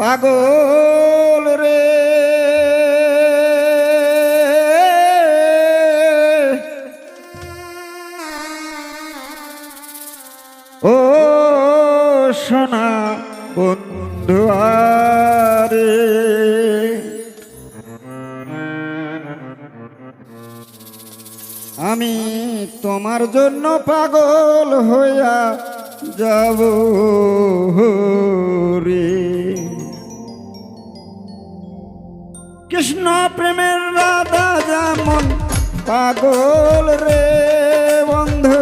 পাগল রে। ও সোনা বন্ধু আরে। আমি তোমার জন্য পাগল হইয়া যাব রে কৃষ্ণ প্রেমের রাধা যেমন পাগল রে বন্ধু।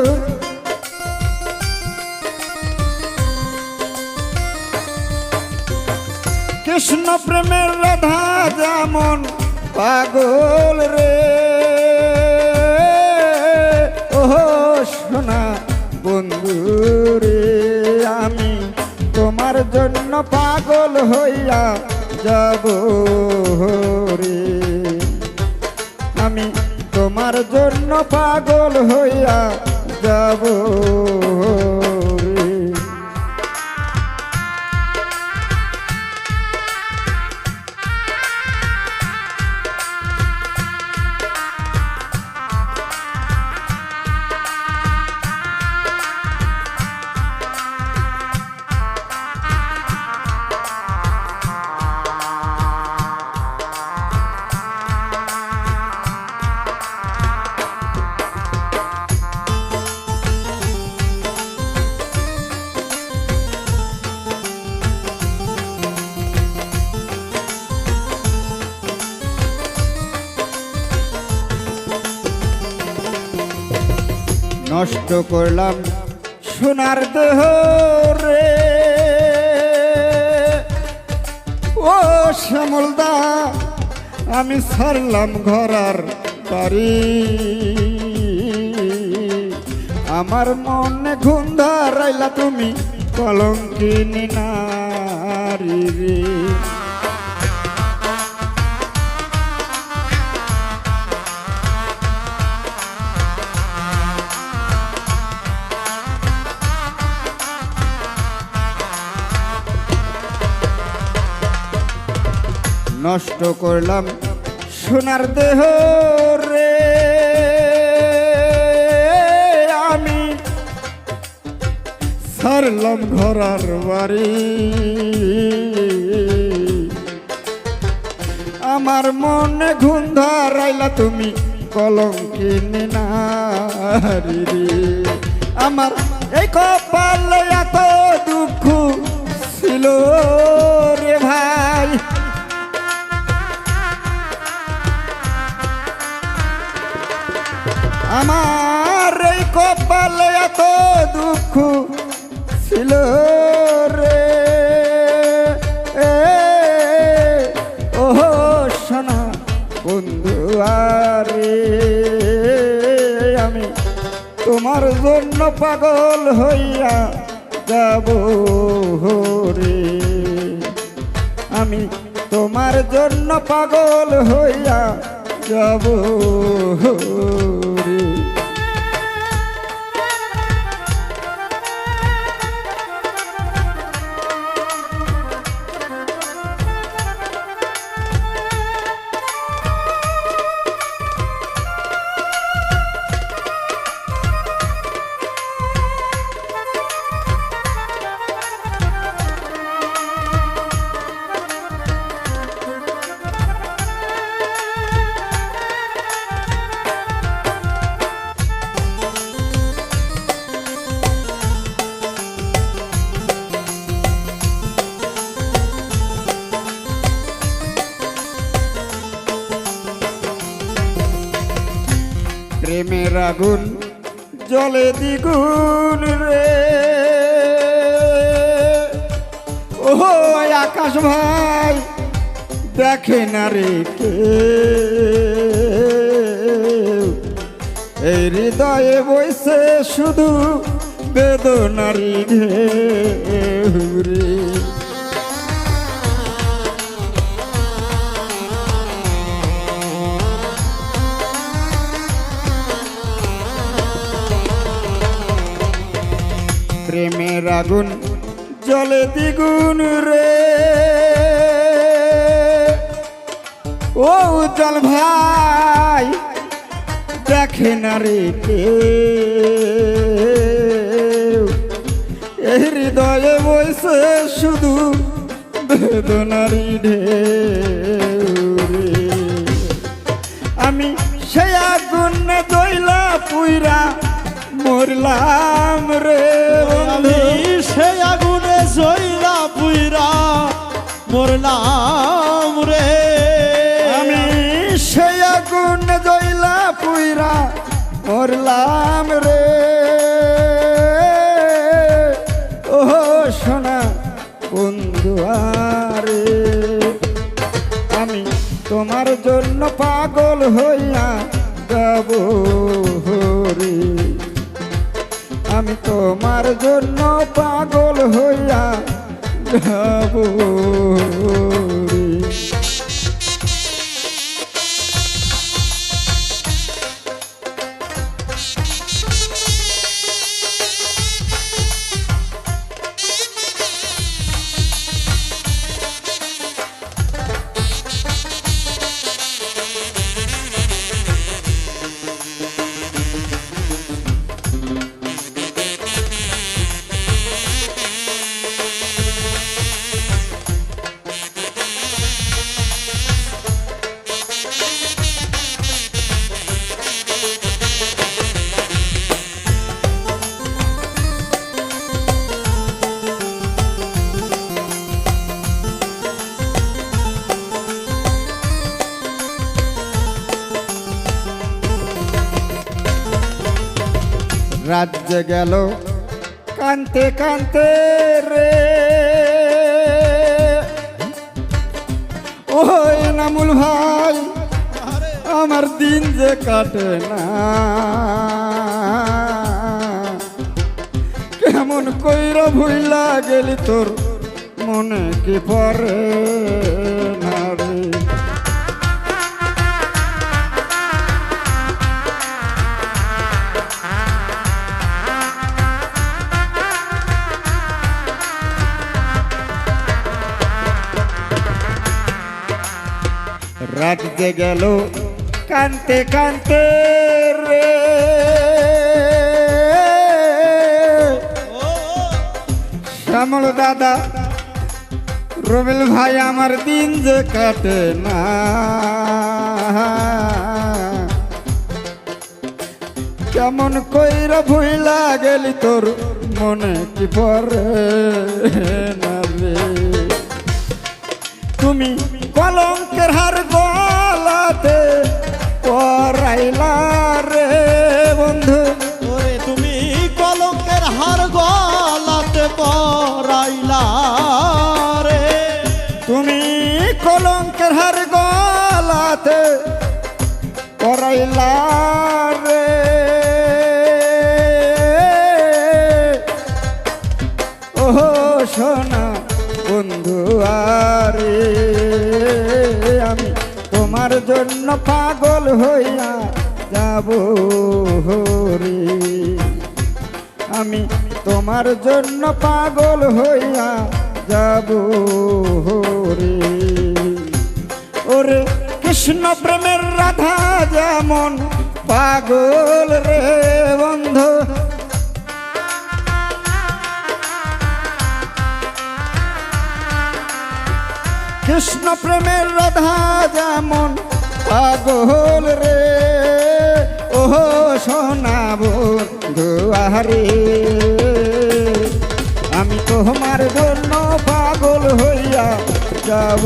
কৃষ্ণ প্রেমের রাধা যেমন পাগল রে। ও সোনা বন্ধু রে, আমি তোমার জন্য পাগল হইয়া যাব। তোমার জন্য পাগল হইয়া যাব। নষ্ট করলাম সোনার দেহ রে ও শ্যামলদা, আমি ছাড়লাম ঘরার বাড়ি আমার মনে ঘুম ধরাইলা তুমি কলঙ্কিনী নারী রে। নষ্ট করলাম সোনার দেহ রে। আমি ছাড়লাম ঘরার বাড়ি। আমার মনে ঘুম ধরাইলা তুমি কলঙ্কিনী নারী রে। আমার এই কপালে এত দুঃখ ছিল। আমার এই কপালে এত দুঃখ ছিল রে। ও সোনা বন্ধু, আরে আমি তোমার জন্য পাগল হইয়া যাব রে আমি তোমার জন্য পাগল হইয়া যাব রে আগুন জলে দ্বিগুণ রে। ও আকাশ ভাই দেখে না রে কে। এই হৃদয়ে বইছে শুধু বেদনারি ঢেউ রে। প্রেমের আগুন জলে দ্বিগুণ রে। ও উজ্জ্বল ভাই, দেখে না রে কে হৃদয়ে বইছে শুধু রে। আমি সে আগুন দইলা পুইরা মরলাম রে। সোনা কোন দুয়ারে আমি তোমার জন্য পাগল হইয়া যাব হরে। আমি তোমার জন্য পাগল হইয়া যাব রাজ্যে গেল কানতে কানতে রে। ওই নামুল ভাই, আমার দিন যে কাটে না। কেমন কইরা ভুইলা গেলি তোর মনে কি পরে? রাত গেল কানতে কানতে রে। শ্যামল দাদা, রবিল ভাই, আমার দিন যে কাটে না। কেমন কইরা ভুইলা গেলি তোর মনে কি পরে না রে? তুমি কলঙ্কের হার গলাতে পরাইলা রে বন্ধু। ওরে তুমি কলঙ্কের হার গলাতে পরাইলা রে। তুমি কলঙ্কের হার গলাতে পরাইলা রে। ও সোনা। বন্ধু, আরে আমি তোমার জন্য পাগল হইয়া যাব রে আমি তোমার জন্য পাগল হইয়া যাব রে ওরে কৃষ্ণ প্রেমের রাধা যেমন পাগল রে। কৃষ্ণ প্রেমের রাধা যেমন পাগল রে। ও সোনা বন্ধু আরে আমি তোমার জন্য পাগল হইয়া যাব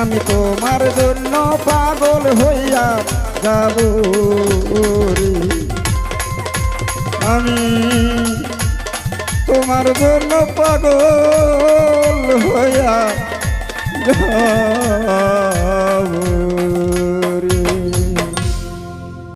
আমি তোমার জন্য পাগল হইয়া যাব আমি তোমার জন্য পাগল হইয়া